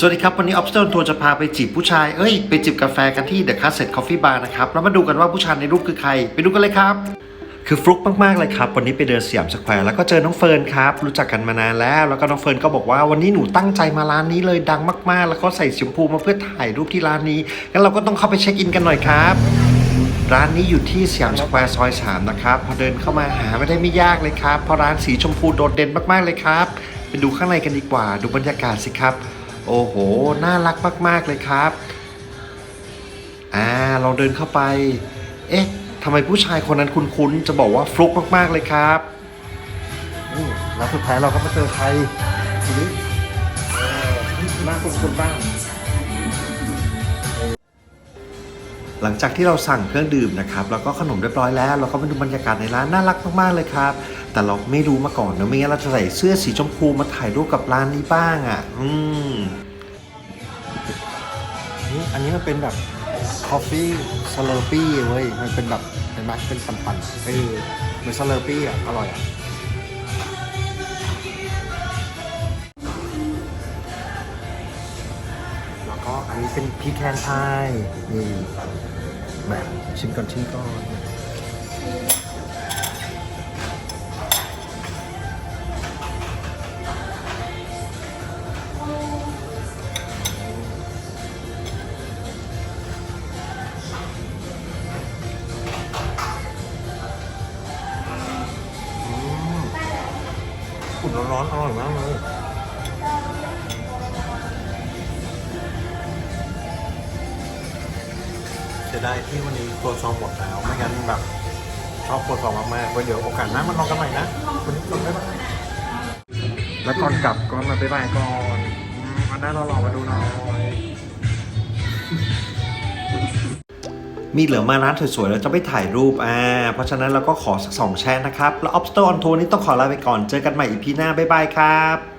สวัสดีครับ วันนี้ออฟสเตอร์ทัวร์จะพาไปจีบผู้ชาย เอ้ย ไปจิบกาแฟกันที่เดอะคาสเซ็ตคอฟฟี่บาร์นะครับ แล้วมาดูกันว่าผู้ชายในรูปคือใคร ไปดูกันเลยครับ คือฟลุกมาก ๆ เลยครับ วันนี้ไปเดินสยามสแควร์แล้วก็เจอน้องเฟิร์นครับ รู้จักกันมานานแล้ว แล้วก็น้องเฟิร์นก็บอกว่าวันนี้หนูตั้งใจมาร้านนี้เลยดังมาก ๆ แล้วก็ใส่สีชมพูมาเพื่อถ่ายรูปที่ร้านนี้ งั้นเราก็ต้องเข้าไปเช็คอินกันหน่อยครับร้านนี้อยู่ที่สยามสแควร์ซอย3นะครับ พอเดินเข้ามาหาไม่ได้ไม่ยากเลยครับ เพราะร้านสีชมพูโดดเด่นมากๆเลยครับ ไปดูข้างในกันดีกว่า ดูบรรยากาศสิครับ โอ้โห น่ารักมากๆเลยครับ อ่าลองเดินเข้าไป เอ๊ะทำไมผู้ชายคนนั้นคุ้นๆ จะบอกว่าฟลุกมากๆเลยครับนี่แล้วสุดท้ายเราก็มาเจอใครทีนี้เออน่าคุ้นๆบ้าง หลังจากที่เราสั่งเครื่องดื่มนะครับแล้วก็ขนมเรียบร้อยแล้ว เราก็มาดูบรรยากาศในร้านน่ารักมากๆเลยครับ แต่เราไม่รู้มาก่อนนะไม่งั้นเราจะใส่เสื้อสีชมพูมาถ่ายรูปกับร้านนี้บ้างอะ อืมนี่อันนี้มันเป็นแบบคอฟฟี่สลอร์ปี้เว้ยมันเป็นแบบเห็นไหมเป็นปั่นๆเออเหมือนสลอร์ปี้อะอร่อยอะ แล้วก็อันนี้เป็นพีแคนพายนี่แบบชิมก่อนชิมก่อนอุ่นร้อนๆอร่อยมากเลย จะได้ที่วันนี้ตัวซองหมดแล้ว ไม่งั้นแบบชอบตัวซองมากๆไว้เดี๋ยวโอกาสหน้ามันลองกันใหม่นะวันนี้ลองได้ปะแล้วก่อนกลับก่อนมาไปบายก่อนอันนั้นเราลองมาดูหน่อยมีเหลือมาร้านสวยๆแล้วจะไม่ถ่ายรูปอ่าเพราะฉะนั้นเราก็ขอสักสองแชร์นะครับ แล้ว Obstacle on Tour นี้ต้องขอลาไปก่อนเจอกันใหม่อีพีหน้าบ๊ายบายครับ